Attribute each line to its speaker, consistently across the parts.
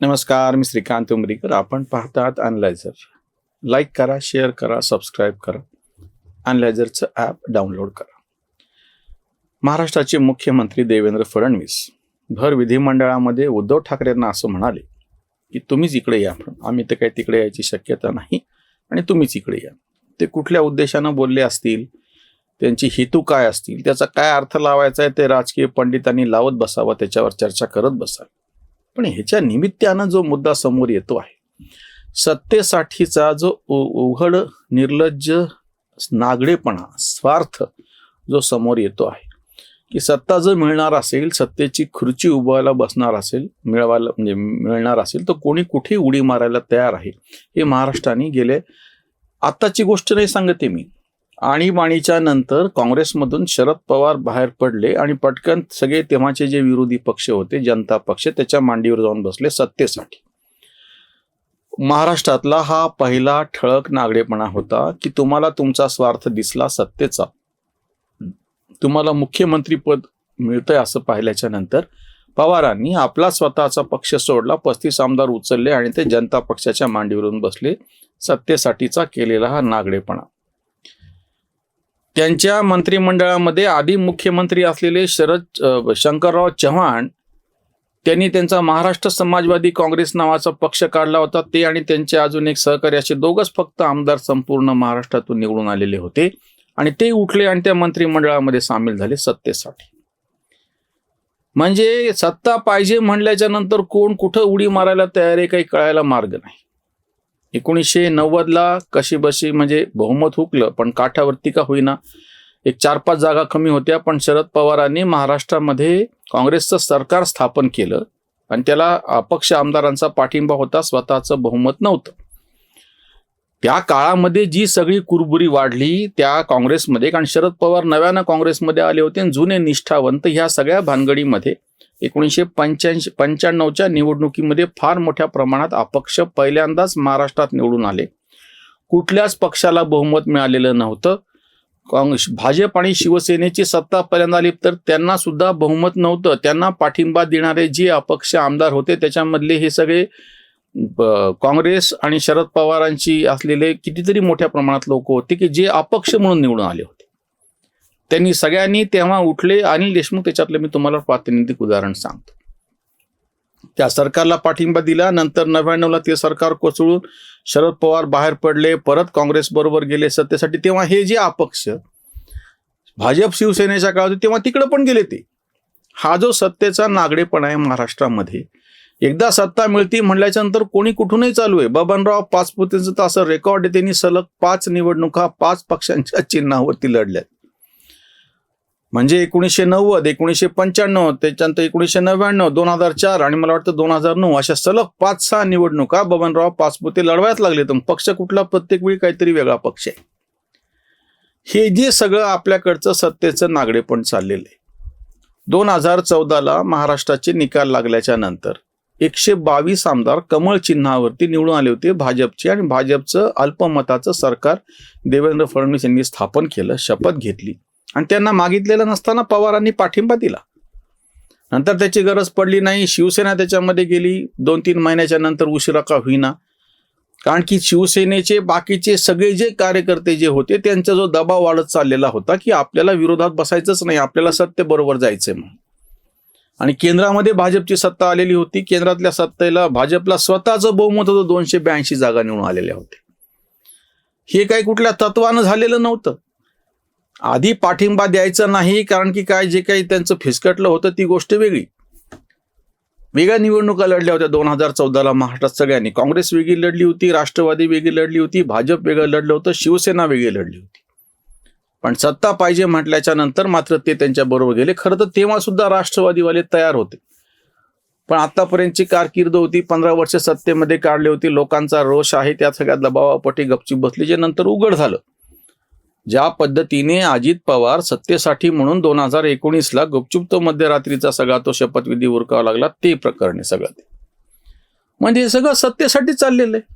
Speaker 1: नमस्कार मी श्रीकांत उमरीकर. आपण पाहतात अनलायझर लाईक करा शेअर करा सबस्क्राईब करा. अनलायझरचं ॲप डाउनलोड करा. महाराष्ट्राचे मुख्यमंत्री देवेंद्र फडणवीस भर विधिमंडळामध्ये उद्धव ठाकरेंना असं म्हणाले की तुम्हीच इकडे या आम्ही तर काही तिकडे यायची शक्यता नाही आणि तुम्हीच इकडे या. ते कुठल्या उद्देशानं बोलले असतील? त्यांची हेतू काय असतील? त्याचा काय अर्थ लावायचा आहे? ते राजकीय पंडितांनी लावत बसावं त्याच्यावर चर्चा करत बसावी. पण ह्याच्या निमित्तानं जो मुद्दा समोर येतो आहे सत्तेसाठीचा जो उघड निर्लज्ज नागडेपणा स्वार्थ जो समोर येतो आहे की सत्ता जर मिळणार असेल सत्तेची खुर्ची उभायला बसणार असेल मिळवायला म्हणजे मिळणार असेल तर कोणी कुठे उडी मारायला तयार आहे. हे महाराष्ट्राने गेले. आत्ताची गोष्ट नाही सांगते मी. आणीबाणीच्या नंतर काँग्रेसमधून शरद पवार बाहेर पडले आणि पटकन सगळे तेव्हाचे जे विरोधी पक्ष होते जनता पक्ष त्याच्या मांडीवर जाऊन बसले सत्तेसाठी. महाराष्ट्रातला हा पहिला ठळक नागडेपणा होता की तुम्हाला तुमचा स्वार्थ दिसला सत्तेचा. तुम्हाला मुख्यमंत्री पद मिळतंय असं पाहिल्याच्या नंतर पवारांनी आपला स्वतःचा पक्ष सोडला पस्तीस आमदार उचलले आणि ते जनता पक्षाच्या मांडीवरून बसले. सत्तेसाठीचा केलेला हा नागडेपणा. त्यांच्या मंत्रिमंडळामध्ये आधी मुख्यमंत्री असलेले शरद शंकरराव चव्हाण त्यांनी त्यांचा महाराष्ट्र समाजवादी काँग्रेस नावाचा पक्ष काढला होता. ते आणि त्यांचे अजून एक सहकारी असे दोघच फक्त आमदार संपूर्ण महाराष्ट्रातून निवडून आलेले होते. आणि ते उठले आणि त्या मंत्रिमंडळामध्ये सामील झाले सत्तेसाठी. म्हणजे सत्ता पाहिजे म्हणल्याच्या नंतर कोण कुठं उडी मारायला तयार आहे काही कळायला मार्ग नाही. एकोणीसशे नव्वदला कशी बशी म्हणजे बहुमत हुकलं पण काठावरती का होईना. एक चार पाच जागा कमी होत्या पण शरद पवारांनी महाराष्ट्रामध्ये काँग्रेसचं सरकार स्थापन केलं आणि त्याला अपक्ष आमदारांचा पाठिंबा होता स्वतःचं बहुमत नव्हतं. त्या काळामध्ये जी सगळी कुरबुरी वाढली त्या काँग्रेसमध्ये कारण शरद पवार नव्यानं काँग्रेसमध्ये आले होते आणि जुने निष्ठावंत ह्या सगळ्या भानगडीमध्ये एकोणीसशे पंच्याऐंशी पंच्याण्णवच्या निवडणुकीमध्ये फार मोठ्या प्रमाणात अपक्ष पहिल्यांदाच महाराष्ट्रात निवडून आले. कुठल्याच पक्षाला बहुमत मिळालेलं नव्हतं. काँग्रेस भाजप आणि शिवसेनेची सत्ता पहिल्यांदा आली तर त्यांना सुद्धा बहुमत नव्हतं. त्यांना पाठिंबा देणारे जे अपक्ष आमदार होते त्याच्यामधले हे सगळे ब- काँग्रेस आणि शरद पवारांची असलेले कितीतरी मोठ्या प्रमाणात लोक होते की जे अपक्ष म्हणून निवडून आले होते. त्यांनी सगळ्यांनी तेव्हा उठले अनिल देशमुख त्याच्यातलं मी तुम्हाला प्रातिनिधिक उदाहरण सांगतो. त्या सरकारला पाठिंबा दिला नंतर नव्याण्णवला ते सरकार कोसळून शरद पवार बाहेर पडले परत काँग्रेस बरोबर गेले सत्तेसाठी. तेव्हा हे जे अपक्ष भाजप शिवसेनेच्या काळात तेव्हा तिकडे पण गेले ते. हा जो सत्तेचा नागडेपण आहे महाराष्ट्रामध्ये एकदा सत्ता मिळती म्हणल्याच्या नंतर कोणी कुठूनही चालू आहे. बबनराव पाचपुतेचं तर असं रेकॉर्ड आहे त्यांनी सलग पाच निवडणुका पाच पक्षांच्या चिन्हावरती लढल्यात. म्हणजे एकोणीसशे नव्वद एकोणीसशे पंच्याण्णव त्याच्यानंतर एकोणीसशे नव्याण्णव दोन हजार चार आणि मला वाटतं दोन हजार नऊ अशा सलग पाच सहा निवडणुका बबनराव पाचपुते लढवायच लागले. तर पक्ष कुठला? प्रत्येक वेळी काहीतरी वेगळा पक्ष आहे. हे जे सगळं आपल्याकडचं सत्तेचं नागडेपण चाललेलं आहे. दोन हजार चौदाला महाराष्ट्राचे निकाल लागल्याच्या नंतर एकशे बावीस आमदार कमळ चिन्हावरती निवडून आले होते भाजपचे आणि भाजपचं अल्पमताचं सरकार देवेंद्र फडणवीस यांनी स्थापन केलं शपथ घेतली. आणि त्यांना मागितलेलं नसताना पवारांनी पाठिंबा दिला. नंतर त्याची गरज पडली नाही. शिवसेना त्याच्यामध्ये गेली. दोन तीन महिन्याच्या नंतर उशिरा का होईना. कारण की शिवसेनेचे बाकीचे सगळे जे कार्यकर्ते जे होते त्यांचा जो दबाव वाढत चाललेला होता की आपल्याला विरोधात बसायचंच नाही. आपल्याला सत्य बरोबर जायचंय म्हणून. आणि केंद्रामध्ये भाजपची सत्ता आलेली होती. केंद्रातल्या सत्तेला भाजपला स्वतःचं बहुमत होतं. दोनशे ब्याऐंशी जागा निवडून आलेल्या होत्या. हे काही कुठल्या तत्वानं झालेलं नव्हतं. आधी पाठिंबा द्यायचा नाही कारण की काय जे काही त्यांचं फिसकटलं होतं ती गोष्ट वेगळी. वेगळ्या निवडणुका लढल्या होत्या दोन हजार चौदाला महाराष्ट्रात सगळ्यांनी. काँग्रेस वेगळी लढली होती राष्ट्रवादी वेगळी लढली होती भाजप वेगळं लढलं होतं शिवसेना वेगळी लढली होती. पण सत्ता पाहिजे म्हटल्याच्या नंतर मात्र ते त्यांच्या बरोबर गेले. खरं तर तेव्हा सुद्धा राष्ट्रवादीवाले तयार होते. पण आतापर्यंतची कारकीर्द होती पंधरा वर्ष सत्तेमध्ये काढली होती लोकांचा रोष आहे त्या सगळ्या दबावापटी गपची बसली जे नंतर उघड झालं. ज्या पद्धतीने अजित पवार सत्तेसाठी म्हणून दोन हजार एकोणीसला गुपचूप तो मध्यरात्रीचा सगळा तो शपथविधी उरकावा लागला ते प्रकरण आहे सगळं ते. म्हणजे हे सगळं सत्तेसाठी चाललेलं आहे.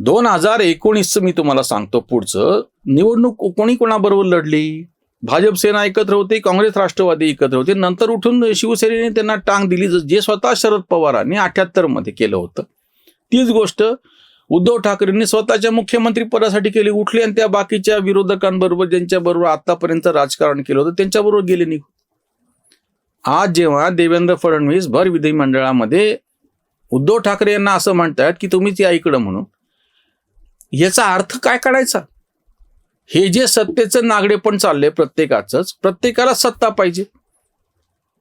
Speaker 1: दोन हजार एकोणीसचं मी तुम्हाला सांगतो पुढचं निवडणूक कोणी कोणाबरोबर लढली? भाजप सेना एकत्र होते काँग्रेस राष्ट्रवादी एकत्र होते नंतर उठून शिवसेनेने त्यांना टांग दिली जे स्वतः शरद पवारांनी अठ्याहत्तरमध्ये केलं होतं. तीच गोष्ट उद्धव ठाकरेंनी स्वतःच्या मुख्यमंत्री पदासाठी केली. उठले आणि त्या बाकीच्या विरोधकांबरोबर ज्यांच्याबरोबर आतापर्यंत राजकारण केलं होतं त्यांच्याबरोबर गेले निघून आज जेव्हा देवेंद्र फडणवीस भर विधिमंडळामध्ये उद्धव ठाकरे यांना असं म्हणतात की तुम्हीच या इकडं म्हणून याचा अर्थ काय काढायचा? हे जे सत्तेचं नागडे पण चाललंय प्रत्येकाचंच प्रत्येकाला सत्ता पाहिजे.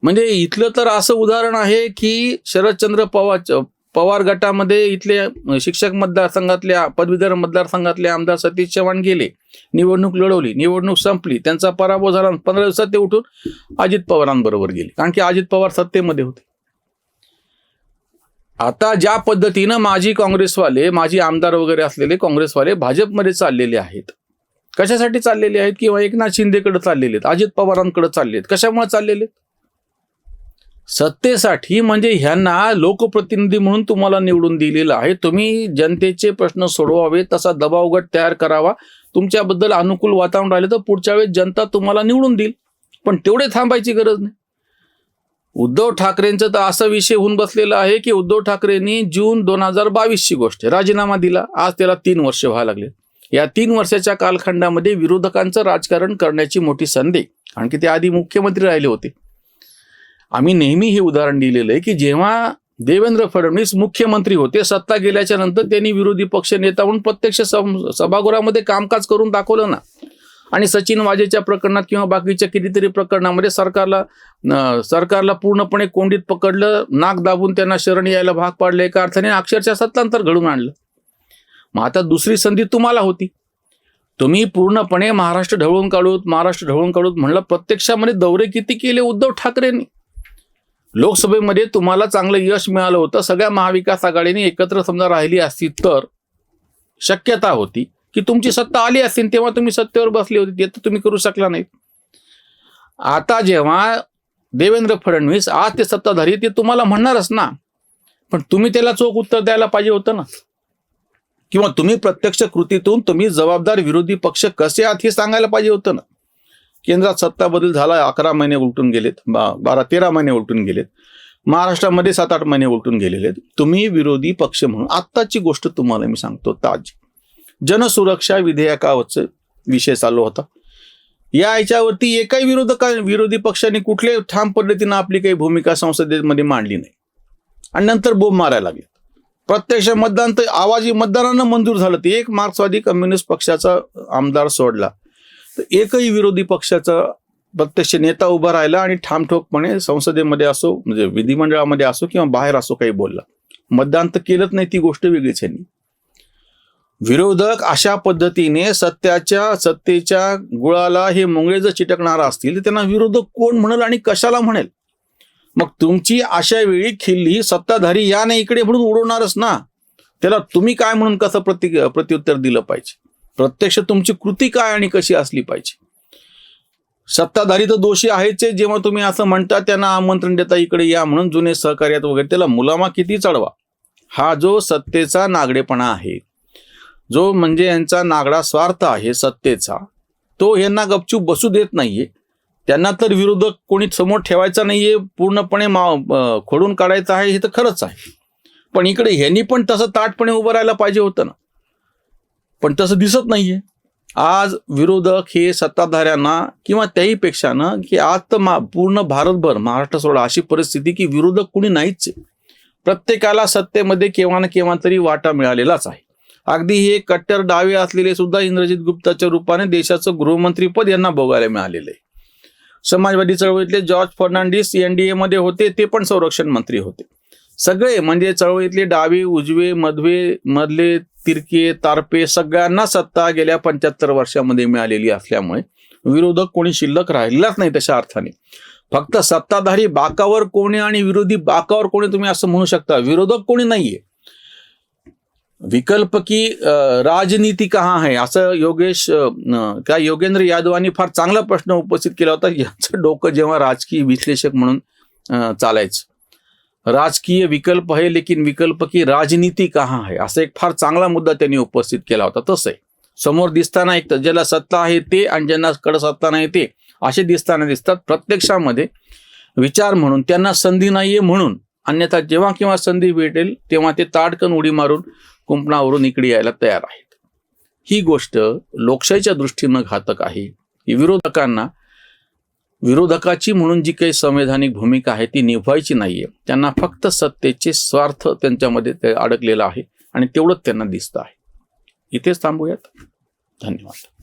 Speaker 1: म्हणजे इथलं तर असं उदाहरण आहे की शरदचंद्र पवार पवार गटामध्ये इथले शिक्षक मतदारसंघातल्या पदवीधर मतदारसंघातले आमदार सतीश चव्हाण गेले. निवडणूक लढवली. निवडणूक संपली. त्यांचा पराभव झाला. पंधरा दिवसात ते उठून अजित पवारांबरोबर गेले. कारण की अजित पवार सत्तेमध्ये होते. आता ज्या पद्धतीनं माजी काँग्रेसवाले माजी आमदार वगैरे असलेले काँग्रेसवाले भाजपमध्ये चाललेले आहेत. कशासाठी चाललेले आहेत? किंवा एकनाथ शिंदेकडे चाललेले आहेत? अजित पवारांकडे चालले आहेत कशामुळे चाललेले आहेत? सत्तेसाठी म्हणजे ह्यांना लोकप्रतिनिधी म्हणून तुम्हाला निवडून दिलेलं आहे. तुम्ही जनतेचे प्रश्न सोडवावे तसा दबाव गट तयार करावा. तुमच्याबद्दल अनुकूल वातावरण राहिले तर पुढच्या वेळेस जनता तुम्हाला निवडून देईल. पण तेवढे थांबायची गरज नाही. उद्धव ठाकरेंचं तर असा विषय होऊन बसलेला आहे की उद्धव ठाकरेंनी जून दोन हजार बावीसची गोष्ट आहे राजीनामा दिला. आज त्याला तीन वर्ष व्हायला लागले. या तीन वर्षाच्या कालखंडामध्ये विरोधकांचं राजकारण करण्याची मोठी संधी. कारण की ते आधी मुख्यमंत्री राहिले होते. आम्ही नेहमी हे उदाहरण दिलेलं आहे की जेव्हा देवेंद्र फडणवीस मुख्यमंत्री होते सत्ता गेल्याच्यानंतर त्यांनी विरोधी पक्ष नेता म्हणून प्रत्यक्ष सम- सभागृहामध्ये कामकाज करून दाखवलं ना. आणि सचिन वाजेच्या प्रकरणात किंवा बाकीच्या कितीतरी प्रकरणामध्ये सरकारला सरकारला पूर्णपणे कोंडीत पकडलं नाक दाबून त्यांना शरण यायला भाग पाडलं एका अर्थाने अक्षरशः सत्तांतर घडून आणलं. मग आता दुसरी संधी तुम्हाला होती. तुम्ही पूर्णपणे महाराष्ट्र ढवळून काढूत महाराष्ट्र ढवळून काढूत म्हणलं प्रत्यक्षामध्ये दौरे किती केले उद्धव ठाकरेंनी? लोकसभेमध्ये तुम्हाला चांगलं यश मिळालं होतं. सगळ्या महाविकास आघाडीने एकत्र समजा राहिली असती तर शक्यता होती की तुमची सत्ता आली असती तेव्हा तुम्ही सत्तेवर बसली होती. ते तर तुम्ही करू शकला नाही आता जेव्हा देवेंद्र फडणवीस आज ते सत्ताधारी ते तुम्हाला म्हणणारच ना. पण तुम्ही त्याला चोख उत्तर द्यायला पाहिजे होतं ना. किंवा तुम्ही प्रत्यक्ष कृतीतून तुम्ही जबाबदार विरोधी पक्ष कसे आहात हे सांगायला पाहिजे होतं ना. केंद्रात सत्ता बदल झाला अकरा महिने उलटून गेलेत बा- बारा तेरा महिने उलटून गेलेत. महाराष्ट्रामध्ये सात आठ महिने उलटून गेलेले आहेत. तुम्ही विरोधी पक्ष म्हणून आत्ताची गोष्ट तुम्हाला मी सांगतो ताज. जनसुरक्षा विधेयकावरच विषय चालू होता. या याच्यावरती एकाही विरोधका विरोधी पक्षाने कुठल्याही ठाम पद्धतीनं आपली काही भूमिका संसदेमध्ये मांडली नाही. आणि नंतर बोंब मारायला लागले. प्रत्यक्ष मतदान तर आवाजी मतदारांना मंजूर झालं. ते एक मार्क्सवादी कम्युनिस्ट पक्षाचा आमदार सोडला. तर एकही विरोधी पक्षाचा प्रत्यक्ष नेता उभा राहिला आणि ठामठोकपणे संसदेमध्ये असो म्हणजे विधिमंडळामध्ये असो किंवा बाहेर असो काही बोलला. मतदान तर केलंच नाही ती गोष्ट वेगळीच यांनी विरोधक अशा पद्धतीने सत्याच्या सत्तेच्या गुळाला हे मुंगळे जर चिटकणार असतील तर त्यांना विरोधक कोण म्हणेल आणि कशाला म्हणेल? मग तुमची अशा वेळी खिल्ली सत्ताधारी या नाही इकडे म्हणून उडवणारच ना. त्याला तुम्ही काय म्हणून कसं प्रति प्रत्युत्तर दिलं पाहिजे? प्रत्यक्ष तुमची कृती काय आणि कशी असली पाहिजे? सत्ताधारी तर दोषी आहेच आहे. जेव्हा तुम्ही असं म्हणता त्यांना आमंत्रण देता इकडे या म्हणून जुने सहकार्यात वगैरे त्याला मुलामा किती चढवा? हा जो सत्तेचा नागडेपणा आहे जो म्हणजे यांचा नागडा स्वार्थ आहे सत्तेचा तो यांना गपचूप बसू देत नाहीये. त्यांना तर विरोधक कोणी समोर ठेवायचा नाहीये. पूर्णपणे मा खोडून काढायचं आहे हे तर खरंच आहे. पण इकडे ह्यांनी पण तसं ताटपणे उभं राहायला पाहिजे होतं ना. पण तसं दिसत नाहीये. आज विरोधक हे सत्ताधाऱ्यांना किंवा त्याही पेक्षानं की आज तर मा पूर्ण भारतभर महाराष्ट्र सोडा अशी परिस्थिती की विरोधक कुणी नाहीच प्रत्येकाला सत्तेमध्ये केव्हा ना केव्हा तरी वाटा मिळालेलाच आहे. अगदी हे कट्टर डावे असलेले सुद्धा इंद्रजित गुप्ताच्या रूपाने देशाचं गृहमंत्रीपद यांना भोगायला मिळालेलं आहे. समाजवादी चळवळीतले जॉर्ज फर्नांडिस एनडीए मध्ये होते ते पण संरक्षण मंत्री होते. सगळे म्हणजे चळवळीतले डावे उजवे मधवे मधले तिरके तारपे सगळ्यांना सत्ता गेल्या पंच्याहत्तर वर्षामध्ये मिळालेली असल्यामुळे विरोधक कोणी शिल्लक राहिलाच नाही तशा अर्थाने. फक्त सत्ताधारी बाकावर कोणी आणि विरोधी बाकावर कोणी तुम्ही असं म्हणू शकता? विरोधक कोणी नाहीये. विकल्प की राजनीती कहाँ है असं योगेश काय योगेंद्र यादवांनी फार चांगला प्रश्न उपस्थित केला होता. यांचं डोकं जेव्हा राजकीय विश्लेषक म्हणून चालायचं. राजकीय विकल्प आहे लेकिन विकल्प की राजनीती कहाँ है? असा एक फार चांगला मुद्दा त्यांनी उपस्थित केला होता. तसं आहे समोर दिसताना एक तर ज्याला सत्ता आहे ते आणि ज्यांना कडे सत्ता नाही ते असे दिसताना दिसतात. प्रत्यक्षामध्ये विचार म्हणून त्यांना संधी नाही आहे म्हणून अन्यथा जेव्हा केव्हा संधी भेटेल तेव्हा ते ताडकन उडी मारून कुंपणावरून इकडे यायला तयार आहेत. ही गोष्ट लोकशाहीच्या दृष्टीनं घातक आहे. विरोधकांना विरोधकाची म्हणून जी काही संवैधानिक भूमिका आहे ती निभवायची नाहीये. त्यांना फक्त सत्तेचे स्वार्थ त्यांच्यामध्ये ते अडकलेला आहे आणि तेवढंच त्यांना दिसतं आहे. इथेच थांबूयात. धन्यवाद.